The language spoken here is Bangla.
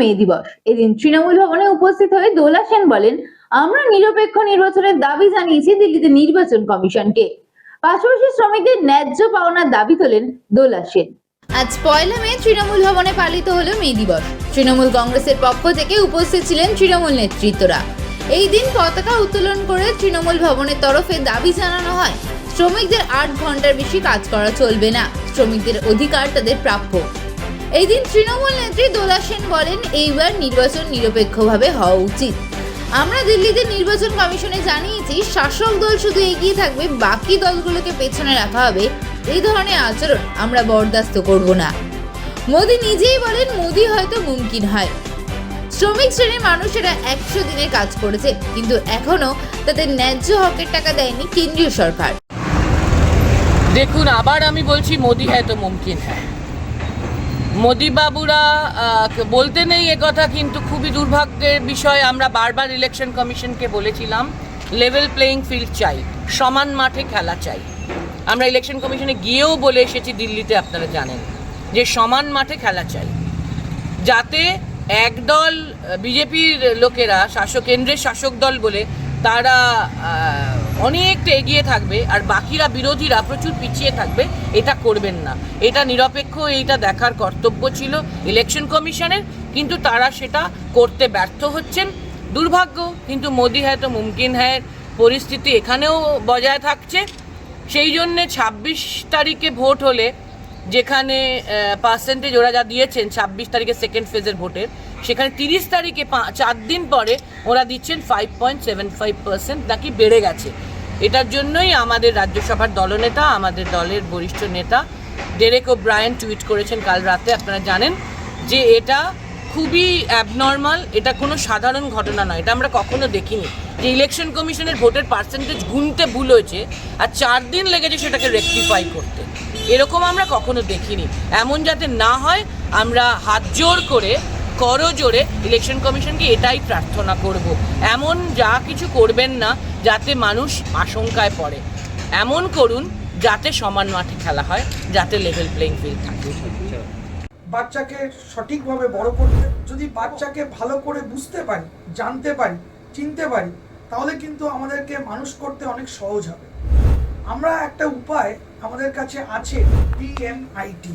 মে দিবস। এদিন তৃণমূল ভবনে উপস্থিত হয়ে দোলা সেন বলেন, আমরা নিরপেক্ষ নির্বাচনের দাবি জানিয়েছি দিল্লিতে নির্বাচন কমিশনকে। পাশাপাশি শ্রমিকদের ন্যায্য পাওনার দাবি তোলেন দোলা সেন। আজ পয়লা মে তৃণমূল ভবনে পালিত হলো মে দিবস। তৃণমূল কংগ্রেসের পক্ষ থেকে উপস্থিত ছিলেন তৃণমূল নেতৃত্বরা। এই দিন পতাকা উত্তোলন করে তৃণমূল ভবনের তরফে দাবি জানানো হয়, শ্রমিকদের আট ঘণ্টার বেশি কাজ করা চলবে না। শ্রমিকদের অধিকার তাদের প্রাপ্য। এই দিন তৃণমূল নেত্রী দোলা সেন বলেন, এইবার নির্বাচন নিরপেক্ষভাবে হওয়া উচিত। আমরা দিল্লিতে নির্বাচন কমিশনে জানিয়েছি, শাসক দল শুধু এগিয়ে থাকবে, বাকি দলগুলোকে পেছনে রাখা হবে। এই ধরনের আচরণ আমরা বরদাস্ত করব না। মোদি নিজেই বলেন, মোদি হয়তো মুমকিন হয়। শ্রমিক শ্রেণির মানুষেরা একশো দিনের কাজ করেছে, কিন্তু এখনও তাদের ন্যায্য হকের টাকা দেয়নি কেন্দ্রীয় সরকার। দেখুন, আবার আমি বলছি, মোদি হয়তো মুমকিন হ্যাঁ। মোদি বাবুরা আহ, বলতে নেই কথা কিন্তু খুবই দুর্ভাগ্যের বিষয় আমরা বারবার ইলেকশন কমিশনকে বলেছিলাম লেভেল প্লেয়িং ফিল্ড চাই সমান মাঠে খেলা চাই। আমরা ইলেকশন কমিশনে গিয়েও বলে এসেছি দিল্লিতে আপনারা জানেন যে সমান মাঠে খেলা চাই। যাতে একদল বিজেপির লোকেরা শাসক কেন্দ্রের শাসক দল বলে তারা অনেকটা এগিয়ে থাকবে আর বাকিরা বিরোধীরা প্রচুর পিছিয়ে থাকবে, এটা করবেন না। এটা নিরপেক্ষ, এইটা দেখার কর্তব্য ছিল ইলেকশন কমিশনের কিন্তু তারা সেটা করতে ব্যর্থ হচ্ছেন। দুর্ভাগ্য, কিন্তু মোদি তো মুমকিন হ্যায় পরিস্থিতি এখানেও বজায় থাকছে। সেই জন্যে ছাব্বিশ তারিখে ভোট হলে যেখানে পার্সেন্টেজ ওরা যা দিয়েছেন, ছাব্বিশ তারিখে সেকেন্ড ফেজের ভোটের সেখানে তিরিশ তারিখে চার দিন পরে ওরা দিচ্ছেন five point seven five percent নাকি বেড়ে গেছে। এটার জন্যই আমাদের রাজ্যসভার দলনেতা, আমাদের দলের বরিষ্ঠ নেতা ডেরেক ও ব্রায়ান টুইট করেছেন কাল রাতে। আপনারা জানেন যে এটা খুবই অ্যাবনর্মাল এটা কোনো সাধারণ ঘটনা নয়। এটা আমরা কখনো দেখিনি। যে ইলেকশন কমিশনের ভোটের পার্সেন্টেজ গুনতে ভুল হয়েছে আর চার দিন লেগেছে সেটাকে রেকটিফাই করতে। এরকম আমরা কখনো দেখিনি। এমন যাতে না হয়, আমরা হাত জোর করে করজোরে ইলেকশন কমিশনকে এটাই প্রার্থনা করব। এমন যা কিছু করবেন না, যাতে মানুষ আশঙ্কায় পড়ে। এমন করুন, যাতে সমান মাঠে খেলা হয়, যাতে লেভেল প্লেইং ফিল্ড থাকে। বাচ্চাকে সঠিকভাবে বড় করতে, যদি বাচ্চাকে ভালো করে বুঝতে পারি, জানতে পারি, চিনতে পারি, তাহলে কিন্তু আমাদেরকে মানুষ করতে অনেক সহজ হবে। আমরা একটা উপায় আমাদের কাছে আছে PMIT